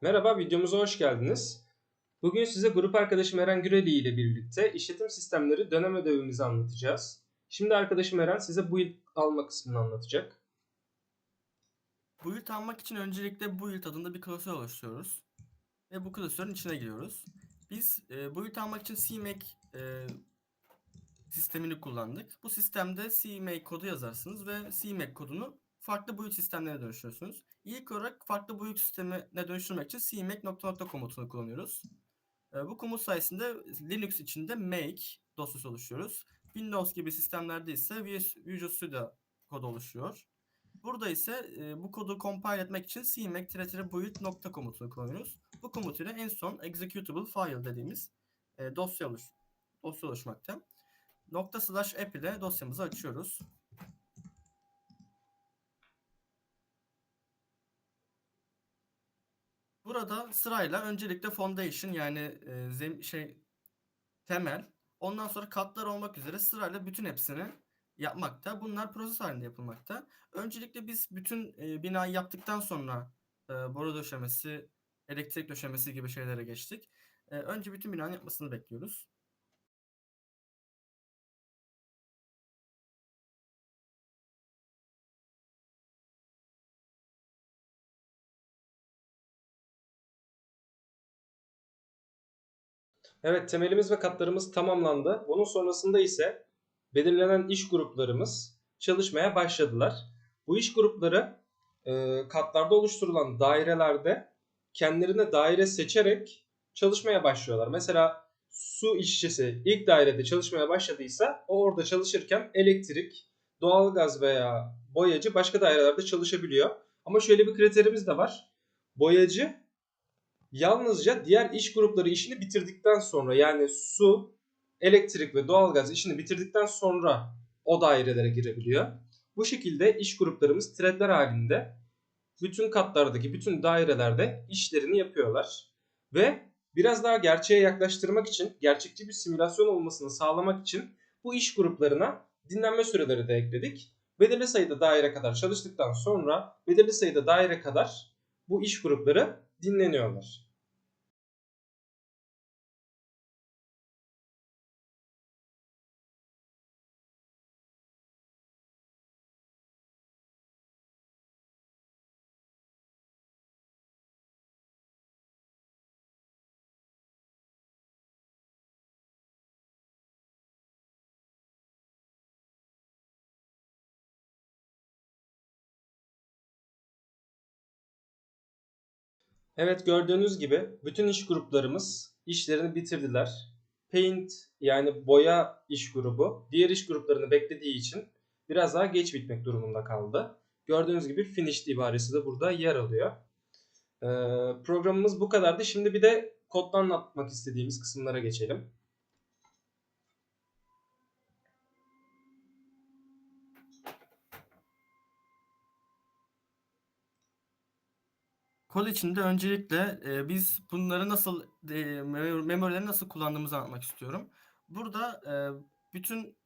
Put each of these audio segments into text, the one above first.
Merhaba, videomuza hoş geldiniz. Bugün size grup arkadaşım Eren Güreli ile birlikte işletim sistemleri dönem ödevimizi anlatacağız. Şimdi arkadaşım Eren size build alma kısmını anlatacak. Build almak için öncelikle build adında bir klasör oluşturuyoruz. Ve bu klasörün içine giriyoruz. Biz e, build almak için CMake e, sistemini kullandık. Bu sistemde CMake kodu yazarsınız ve CMake kodunu farklı build sistemlerine dönüştürüyorsunuz. İlk olarak farklı build sistemine dönüştürmek için cmake nokta nokta komutunu kullanıyoruz. E, bu komut sayesinde Linux içinde make dosyası oluşturuyoruz. Windows gibi sistemlerde ise Visual Studio kodu oluşuyor. Burada ise e, bu kodu compile etmek için cmake build komutunu kullanıyoruz. Bu komut ile en son executable file dediğimiz e, dosya, oluş, dosya oluşmakta. Nokta slash app ile dosyamızı açıyoruz. Burada sırayla öncelikle foundation yani e, zem, şey temel, ondan sonra katlar olmak üzere sırayla bütün hepsini yapmakta. Bunlar proses halinde yapılmakta. Öncelikle biz bütün e, binayı yaptıktan sonra e, boru döşemesi, elektrik döşemesi gibi şeylere geçtik. E, önce bütün binanın yapmasını bekliyoruz. Evet, temelimiz ve katlarımız tamamlandı. Bunun sonrasında ise belirlenen iş gruplarımız çalışmaya başladılar. Bu iş grupları e, katlarda oluşturulan dairelerde kendilerine daire seçerek çalışmaya başlıyorlar. Mesela su işçisi ilk dairede çalışmaya başladıysa o orada çalışırken elektrik, doğalgaz veya boyacı başka dairelerde çalışabiliyor. Ama şöyle bir kriterimiz de var. Boyacı yalnızca diğer iş grupları işini bitirdikten sonra yani su, elektrik ve doğalgaz işini bitirdikten sonra o dairelere girebiliyor. Bu şekilde iş gruplarımız threadler halinde bütün katlardaki bütün dairelerde işlerini yapıyorlar. Ve biraz daha gerçeğe yaklaştırmak için, gerçekçi bir simülasyon olmasını sağlamak için bu iş gruplarına dinlenme süreleri de ekledik. Belirli sayıda daire kadar çalıştıktan sonra belirli sayıda daire kadar bu iş grupları dinleniyorlar. Evet gördüğünüz gibi bütün iş gruplarımız işlerini bitirdiler. Paint yani boya iş grubu diğer iş gruplarını beklediği için biraz daha geç bitmek durumunda kaldı. Gördüğünüz gibi finished ibaresi de burada yer alıyor. Ee, programımız bu kadardı. Şimdi bir de koddan anlatmak istediğimiz kısımlara geçelim. Kod içinde öncelikle e, biz bunları nasıl e, memorileri nasıl kullandığımızı anlatmak istiyorum. Burada e, bütün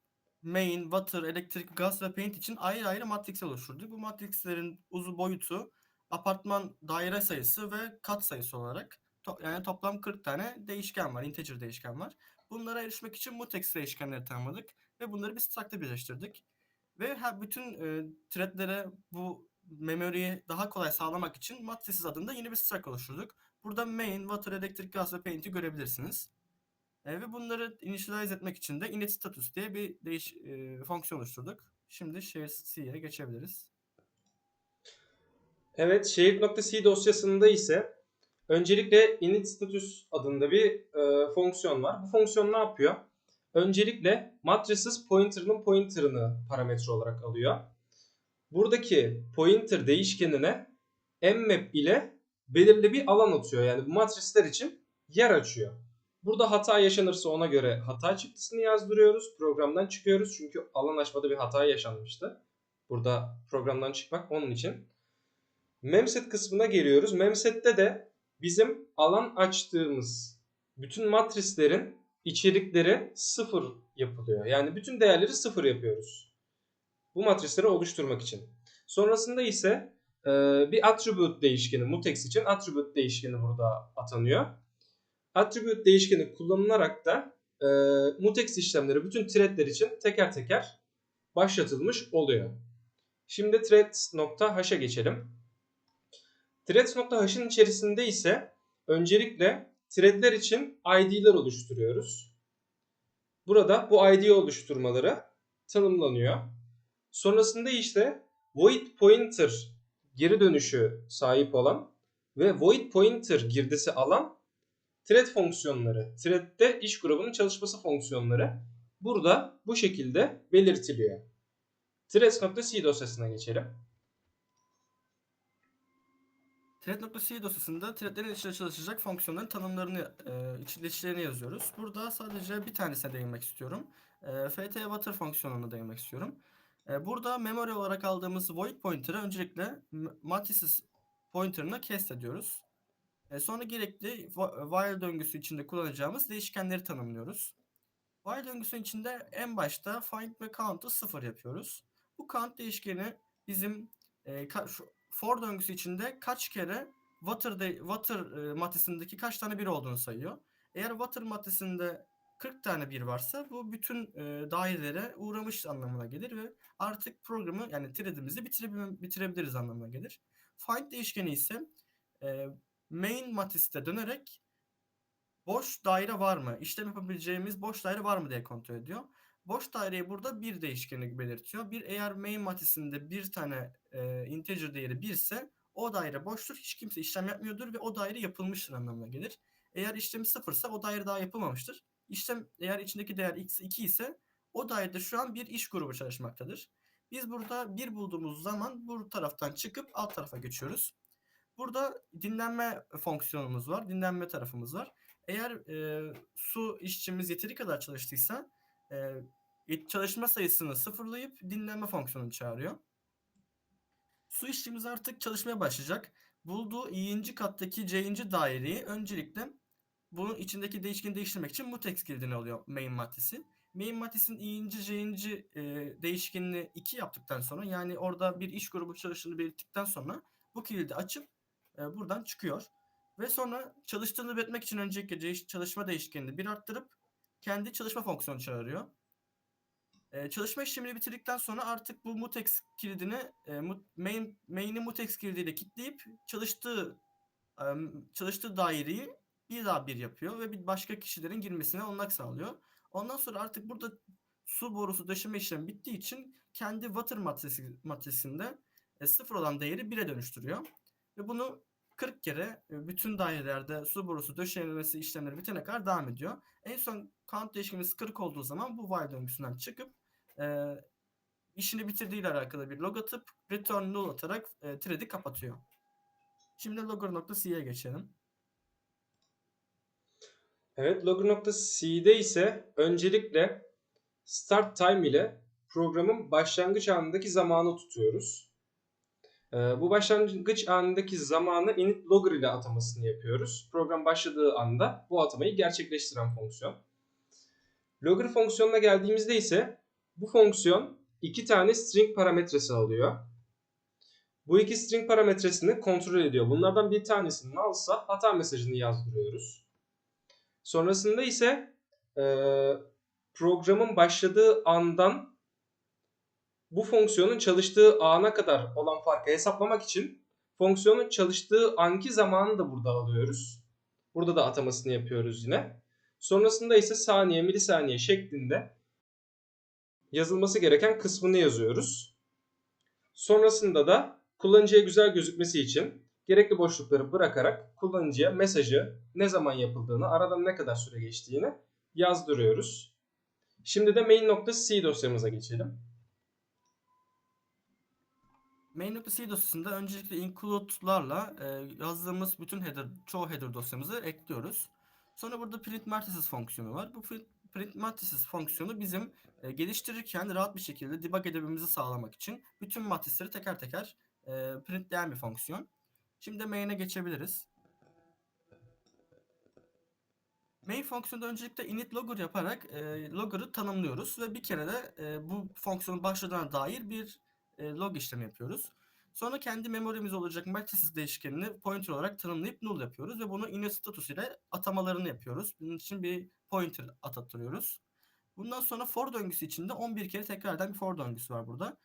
main, water, elektrik, gaz ve paint için ayrı ayrı matris oluşturduk. Bu matrislerin uzu boyutu, apartman daire sayısı ve kat sayısı olarak to yani toplam 40 tane değişken var, integer değişken var. Bunlara erişmek için mutex değişkenleri tanımladık ve bunları bir struct'ta birleştirdik. Ve her bütün e, threadlere bu memory'yi daha kolay sağlamak için matrices adında yeni bir struct oluşturduk. Burada main, water, elektrik, gaz ve paint'i görebilirsiniz. E, ve bunları initialize etmek için de init status diye bir değiş e, fonksiyon oluşturduk. Şimdi share C'ye geçebiliriz. Evet, shared.c dosyasında ise öncelikle init status adında bir e, fonksiyon var. Bu fonksiyon ne yapıyor? Öncelikle matrices pointer'ının pointer'ını parametre olarak alıyor. Buradaki pointer değişkenine mmap ile belirli bir alan atıyor. Yani bu matrisler için yer açıyor. Burada hata yaşanırsa ona göre hata çıktısını yazdırıyoruz. Programdan çıkıyoruz çünkü alan açmada bir hata yaşanmıştı. Burada programdan çıkmak onun için. Memset kısmına geliyoruz. Memset'te de bizim alan açtığımız bütün matrislerin içerikleri sıfır yapılıyor. Yani bütün değerleri sıfır yapıyoruz. Bu matrisleri oluşturmak için. Sonrasında ise e, bir attribute değişkeni mutex için attribute değişkeni burada atanıyor. Attribute değişkeni kullanılarak da e, mutex işlemleri bütün threadler için teker teker başlatılmış oluyor. Şimdi threads.h'a geçelim. Threads.h'ın içerisinde ise öncelikle threadler için ID'ler oluşturuyoruz. Burada bu ID oluşturmaları tanımlanıyor. Sonrasında işte void pointer geri dönüşü sahip olan ve void pointer girdisi alan thread fonksiyonları, thread'de iş grubunun çalışması fonksiyonları burada bu şekilde belirtiliyor. Threads.c dosyasına geçelim. Thread.c dosyasında threadlerin içinde çalışacak fonksiyonların tanımlarını, e, içleşlerini yazıyoruz. Burada sadece bir tanesine değinmek istiyorum. E, ft fonksiyonuna değinmek istiyorum. E, burada memory olarak aldığımız void pointer'ı öncelikle matrices pointer'ına cast ediyoruz. E, sonra gerekli wh- while döngüsü içinde kullanacağımız değişkenleri tanımlıyoruz. While döngüsünün içinde en başta find ve count'ı sıfır yapıyoruz. Bu count değişkeni bizim e, for döngüsü içinde kaç kere water, water e, matrisindeki kaç tane bir olduğunu sayıyor. Eğer water matrisinde 40 tane bir varsa bu bütün e, dairelere uğramış anlamına gelir ve artık programı yani threadimizi bitirebil- bitirebiliriz anlamına gelir. Find değişkeni ise e, main matriste dönerek boş daire var mı? İşlem yapabileceğimiz boş daire var mı diye kontrol ediyor. Boş daireyi burada bir değişkeni belirtiyor. Bir eğer main matrisinde bir tane e, integer değeri 1 ise o daire boştur. Hiç kimse işlem yapmıyordur ve o daire yapılmıştır anlamına gelir. Eğer işlemi sıfırsa o daire daha yapılmamıştır. İşlem eğer içindeki değer x 2 ise o dairede şu an bir iş grubu çalışmaktadır. Biz burada bir bulduğumuz zaman bu taraftan çıkıp alt tarafa geçiyoruz. Burada dinlenme fonksiyonumuz var. Dinlenme tarafımız var. Eğer e, su işçimiz yeteri kadar çalıştıysa e, çalışma sayısını sıfırlayıp dinlenme fonksiyonunu çağırıyor. Su işçimiz artık çalışmaya başlayacak. Bulduğu i'inci kattaki c'inci daireyi öncelikle bunun içindeki değişkeni değiştirmek için mutex kilidini alıyor main matrisi. Main matrisin i'inci j'inci e, değişkenini 2 yaptıktan sonra yani orada bir iş grubu çalıştığını belirttikten sonra bu kilidi açıp e, buradan çıkıyor. Ve sonra çalıştığını belirtmek için değiş- çalışma değişkenini bir arttırıp kendi çalışma fonksiyonu çağırıyor. E, çalışma işlemini bitirdikten sonra artık bu mutex kilidini e, main main'i mutex kilidiyle kilitleyip çalıştığı e, çalıştığı daireyi bir daha bir yapıyor ve bir başka kişilerin girmesine olanak sağlıyor. Ondan sonra artık burada su borusu döşeme işlemi bittiği için kendi water matrisi, matrisinde e, sıfır olan değeri 1'e dönüştürüyor. Ve bunu 40 kere e, bütün dairelerde su borusu döşemesi işlemleri bitene kadar devam ediyor. En son count değişkenimiz 40 olduğu zaman bu while döngüsünden çıkıp e, işini bitirdiğiyle alakalı bir log atıp return null atarak e, thread'i kapatıyor. Şimdi logger.c'ye geçelim. Evet, logger.c'de ise öncelikle start time ile programın başlangıç anındaki zamanı tutuyoruz. Ee, bu başlangıç anındaki zamanı init logger ile atamasını yapıyoruz. Program başladığı anda bu atamayı gerçekleştiren fonksiyon. Logger fonksiyonuna geldiğimizde ise bu fonksiyon iki tane string parametresi alıyor. Bu iki string parametresini kontrol ediyor. Bunlardan bir tanesini alsa hata mesajını yazdırıyoruz. Sonrasında ise e, programın başladığı andan bu fonksiyonun çalıştığı ana kadar olan farkı hesaplamak için fonksiyonun çalıştığı anki zamanı da burada alıyoruz. Burada da atamasını yapıyoruz yine. Sonrasında ise saniye, milisaniye şeklinde yazılması gereken kısmını yazıyoruz. Sonrasında da kullanıcıya güzel gözükmesi için gerekli boşlukları bırakarak kullanıcıya mesajı ne zaman yapıldığını, aradan ne kadar süre geçtiğini yazdırıyoruz. Şimdi de main.c dosyamıza geçelim. Main.c dosyasında öncelikle include'larla e, yazdığımız bütün header, çoğu header dosyamızı ekliyoruz. Sonra burada print matrices fonksiyonu var. Bu print, print matrices fonksiyonu bizim e, geliştirirken rahat bir şekilde debug edebilmemizi sağlamak için bütün matrisleri teker teker e, printleyen bir fonksiyon. Şimdi main'e geçebiliriz. Main fonksiyonda öncelikle init logger yaparak e, logger'ı tanımlıyoruz ve bir kere de e, bu fonksiyonun başladığına dair bir e, log işlemi yapıyoruz. Sonra kendi memorimiz olacak matrices değişkenini pointer olarak tanımlayıp null yapıyoruz ve bunu init status ile atamalarını yapıyoruz. Bunun için bir pointer atattırıyoruz. Bundan sonra for döngüsü içinde 11 kere tekrardan bir for döngüsü var burada.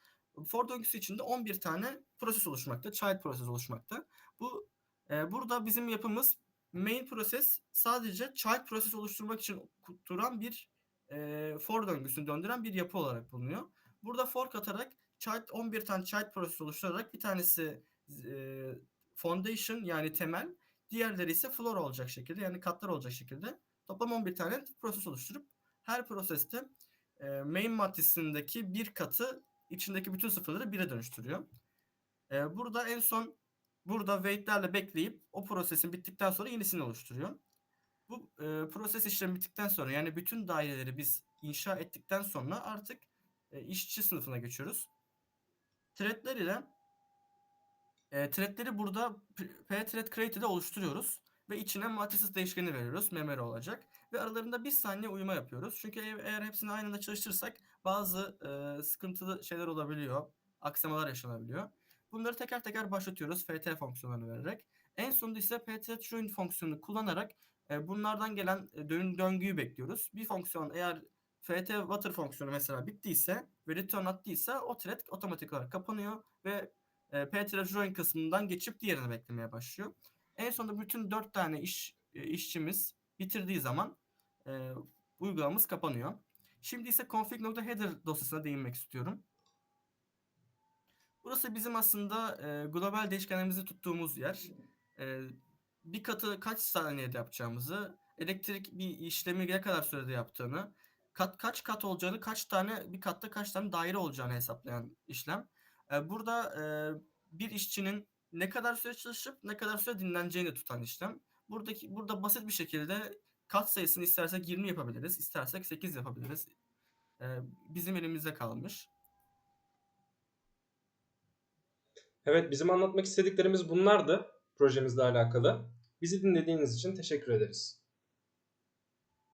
For döngüsü içinde 11 tane proses oluşmakta, child proses oluşmakta. Bu e, burada bizim yapımız main proses sadece child proses oluşturmak için duran bir e, for döngüsünü döndüren bir yapı olarak bulunuyor. Burada fork atarak child 11 tane child proses oluşturarak bir tanesi e, foundation yani temel, diğerleri ise floor olacak şekilde yani katlar olacak şekilde toplam 11 tane proses oluşturup her proseste e, main matrisindeki bir katı içindeki bütün sıfırları 1'e dönüştürüyor. E, burada en son burada wait'lerle bekleyip o prosesin bittikten sonra yenisini oluşturuyor. Bu e, proses işlemi bittikten sonra yani bütün daireleri biz inşa ettikten sonra artık e, işçi sınıfına geçiyoruz. Threadler ile e, threadleri burada p-thread create'de oluşturuyoruz ve içine matrices değişkeni veriyoruz. Memory olacak ve aralarında bir saniye uyuma yapıyoruz. Çünkü eğer hepsini aynı anda çalıştırırsak bazı e, sıkıntılı şeyler olabiliyor. Aksamalar yaşanabiliyor. Bunları teker teker başlatıyoruz ft fonksiyonlarını vererek. En sonunda ise pt join fonksiyonunu kullanarak e, bunlardan gelen e, dön döngüyü bekliyoruz. Bir fonksiyon eğer ft water fonksiyonu mesela bittiyse ve return attıysa o thread otomatik olarak kapanıyor ve e, pt join kısmından geçip diğerini beklemeye başlıyor. En sonunda bütün dört tane iş e, işçimiz bitirdiği zaman e, uygulamamız kapanıyor. Şimdi ise config.header dosyasına değinmek istiyorum. Burası bizim aslında e, global değişkenlerimizi tuttuğumuz yer. E, bir katı kaç saniyede yapacağımızı, elektrik bir işlemi ne kadar sürede yaptığını, kat kaç kat olacağını, kaç tane bir katta kaç tane daire olacağını hesaplayan işlem. E, burada e, bir işçinin ne kadar süre çalışıp ne kadar süre dinleneceğini tutan işlem. Buradaki burada basit bir şekilde kat sayısını istersek 20 yapabiliriz, istersek 8 yapabiliriz. E, bizim elimizde kalmış. Evet bizim anlatmak istediklerimiz bunlardı projemizle alakalı. Bizi dinlediğiniz için teşekkür ederiz.